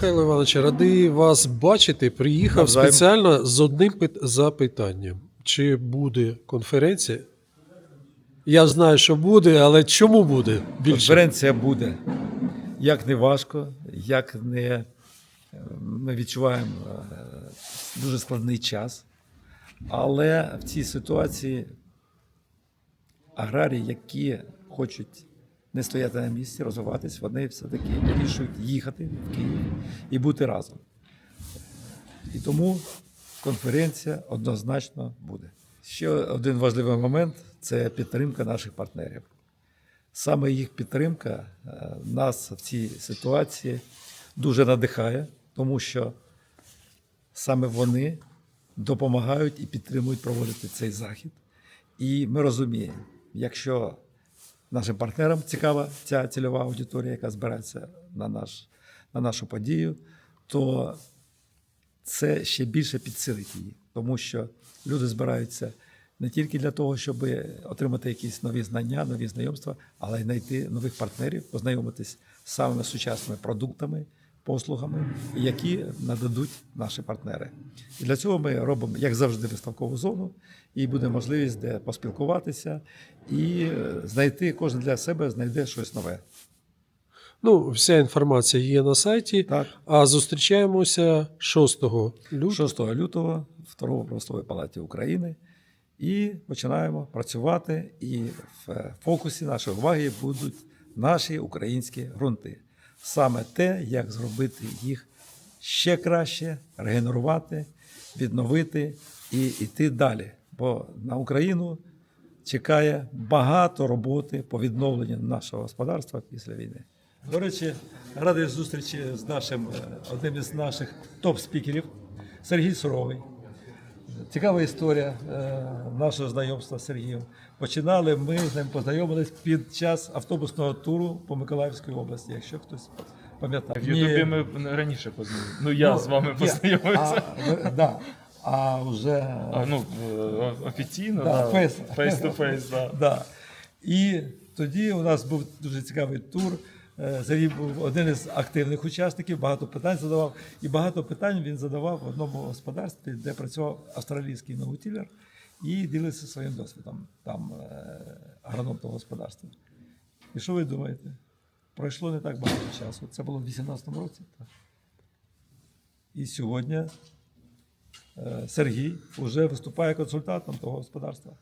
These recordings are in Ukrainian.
Михайло Іванович, радий вас бачити. Приїхав Навзаєм. спеціально з одним запитанням. Чи буде конференція? Я знаю, що буде, але чому буде більше? Конференція буде. Як не важко, як не е, ми відчуваємо е, дуже складний час. Але в цій ситуації аграрії, які хочуть не стояти на місці, розвиватись, вони все-таки вирішують їхати в Київ і бути разом. І тому конференція однозначно буде. Ще один важливий момент це підтримка наших партнерів. Саме їх підтримка е, нас в цій ситуації дуже надихає, тому що саме вони допомагають і підтримують проводити цей захід. І ми розуміємо, якщо нашим партнерам. Цікава ця цільова аудиторія, яка збирається на, наш, на нашу подію, то це ще більше підсилить її, тому що люди збираються не тільки для того, щоб отримати якісь нові знання, нові знайомства, але й знайти нових партнерів, познайомитись з самими сучасними продуктами, послугами, які нададуть наші партнери. І для цього ми робимо, як завжди, виставкову зону, і буде можливість де поспілкуватися і е, знайти кожен для себе знайде щось нове. Ну, вся інформація є на сайті. Так. А зустрічаємося 6 лютого. 6 лютого в торгово-промисловій палаті України і починаємо працювати. І в фокусі нашої уваги будуть наші українські ґрунти. Саме те, як зробити їх ще краще, регенерувати, відновити і йти далі. Бо на Україну чекає багато роботи по відновленню нашого господарства після війни. До речі, радий зустрічі з нашим е, одним із наших топ-спікерів Сергій Суровий. Цікава історія е, нашого знайомства з Сергієм. Починали ми з ним познайомились під час автобусного туру по Миколаївській області, якщо хтось пам'ятає. В Ютубі ми раніше познайомилися. Ну, я з вами познайомився. А, да. а вже А, ну, офіційно, Да, да, face. face-to-face, да. Да. І тоді у нас був дуже цікавий тур. Е, Сергій був один із активних учасників, багато питань задавав. І багато питань він задавав в одному господарстві, де працював австралійський наутілер, і ділився своїм досвідом там е, агроном того господарства. І що ви думаєте? Пройшло не так багато часу. Це було в 2018 році. І сьогодні Сергій вже виступає консультантом того господарства.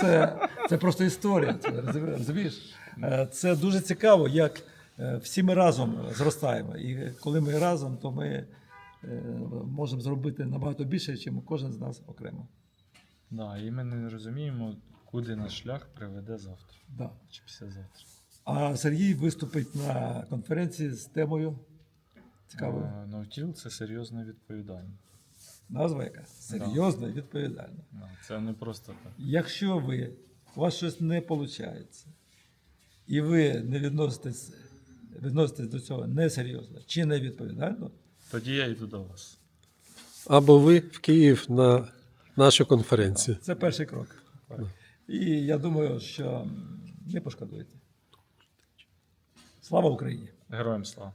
Це, це просто історія. Це, розумієш? Е, Це дуже цікаво, як е, всі ми разом зростаємо. І коли ми разом, то ми е, можемо зробити набагато більше, ніж кожен з нас окремо. Да, і ми не розуміємо, куди наш шлях приведе завтра. Да. Чи післязавтра. А Сергій виступить на конференції з темою цікавою. Е, Наутіл це серйозно і відповідально. Назва яка? Серйозна і відповідальна. Це не просто так. Якщо ви, у вас щось не виходить, і ви не відноситесь, відноситесь до цього несерйозно чи невідповідально, Тоді я йду до вас. Або ви в Київ на нашу конференцію. Це перший крок. І я думаю, що не пошкодуєте. Слава Україні! Героям слава!